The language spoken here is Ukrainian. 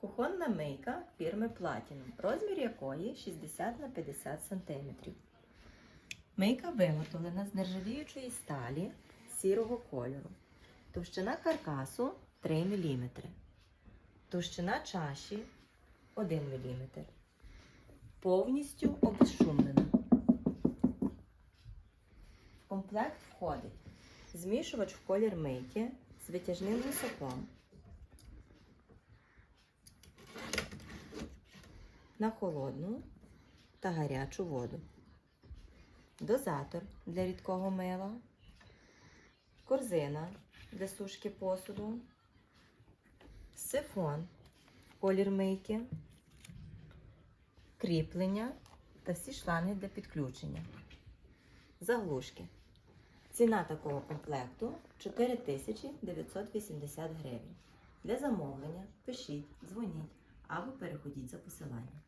Кухонна мийка фірми Platinum, розмір якої 60 на 50 см. Мийка виготовлена з нержавіючої сталі сірого кольору. Товщина каркасу 3 мм. Товщина чаші 1 мм. Повністю обезшумлена. В комплект входить змішувач в колір мийки з витяжним високом. На холодну та гарячу воду, дозатор для рідкого мила, корзина для сушки посуду, сифон, колір мийки, кріплення та всі шланги для підключення, заглушки. Ціна такого комплекту 4980 гривень. Для замовлення пишіть, дзвоніть або переходіть за посиланням.